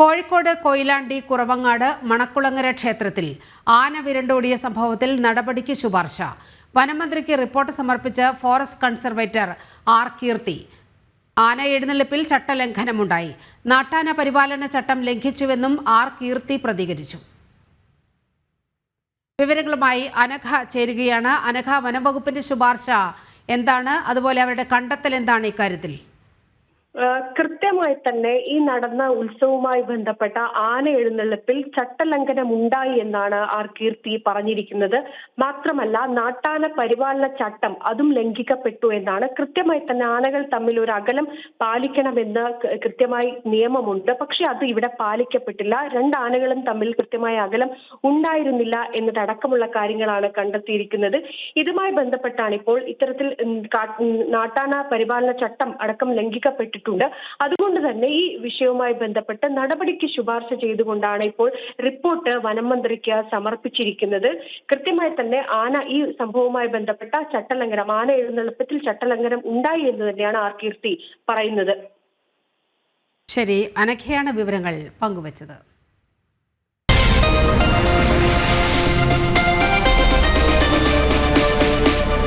കോഴിക്കോട് കൊയിലാണ്ടി കുറവങ്ങാട് മണക്കുളങ്ങര ക്ഷേത്രത്തിൽ ആന വിരണ്ടോടിയ സംഭവത്തിൽ നടപടിക്ക് ശുപാർശ. വനമന്ത്രിക്ക് റിപ്പോർട്ട് സമർപ്പിച്ച് ഫോറസ്റ്റ് കൺസർവേറ്റർ ആർ കീർത്തി. ആന എഴുന്നള്ളിപ്പിൽ ചട്ടലംഘനമുണ്ടായി. നാട്ടാന പരിപാലന ചട്ടം ലംഘിച്ചുവെന്നും ആർ കീർത്തി പ്രതികരിച്ചു. വിവരങ്ങളുമായി അനഘ ചേരുകയാണ്. അനഘ വനംവകുപ്പിന്റെ ശുപാർശ എന്താണ്? അതുപോലെ അവരുടെ കണ്ടെത്തൽ എന്താണ് ഇക്കാര്യത്തിൽ? കൃത്യമായി തന്നെ ഈ നടന്ന ഉത്സവവുമായി ബന്ധപ്പെട്ട ആന എഴുന്നള്ളിപ്പിൽ ചട്ടലംഘനം ഉണ്ടായി എന്നാണ് ആർ കീർത്തി പറഞ്ഞിരിക്കുന്നത്. മാത്രമല്ല നാട്ടാന പരിപാലന ചട്ടം അതും ലംഘിക്കപ്പെട്ടു എന്നാണ് കൃത്യമായി തന്നെ ആനകൾ തമ്മിൽ ഒരു അകലം പാലിക്കണമെന്ന് കൃത്യമായി നിയമമുണ്ട്. പക്ഷെ അത് ഇവിടെ പാലിക്കപ്പെട്ടില്ല. രണ്ട് ആനകളും തമ്മിൽ കൃത്യമായ അകലം ഉണ്ടായിരുന്നില്ല എന്നതടക്കമുള്ള കാര്യങ്ങളാണ് കണ്ടെത്തിയിരിക്കുന്നത്. ഇതുമായി ബന്ധപ്പെട്ടാണ് ഇപ്പോൾ ഇത്തരത്തിൽ നാട്ടാന പരിപാലന ചട്ടം അടക്കം ലംഘിക്കപ്പെട്ടിട്ടുണ്ട്. അതുകൊണ്ട് തന്നെ ഈ വിഷയവുമായി ബന്ധപ്പെട്ട് നടപടിക്ക് ശുപാർശ ചെയ്തുകൊണ്ടാണ് ഇപ്പോൾ റിപ്പോർട്ട് വനം മന്ത്രിക്ക് സമർപ്പിച്ചിരിക്കുന്നത്. കൃത്യമായി തന്നെ ആന ഈ സംഭവവുമായി ബന്ധപ്പെട്ട ചട്ടലംഘനം ആന എഴുന്നള്ളപ്പത്തിൽ ചട്ടലംഘനം ഉണ്ടായി എന്ന് തന്നെയാണ് ആർ കീർത്തി പറയുന്നത്. ശരി അനഖയാണ് വിവരങ്ങൾ പങ്കുവച്ചത്.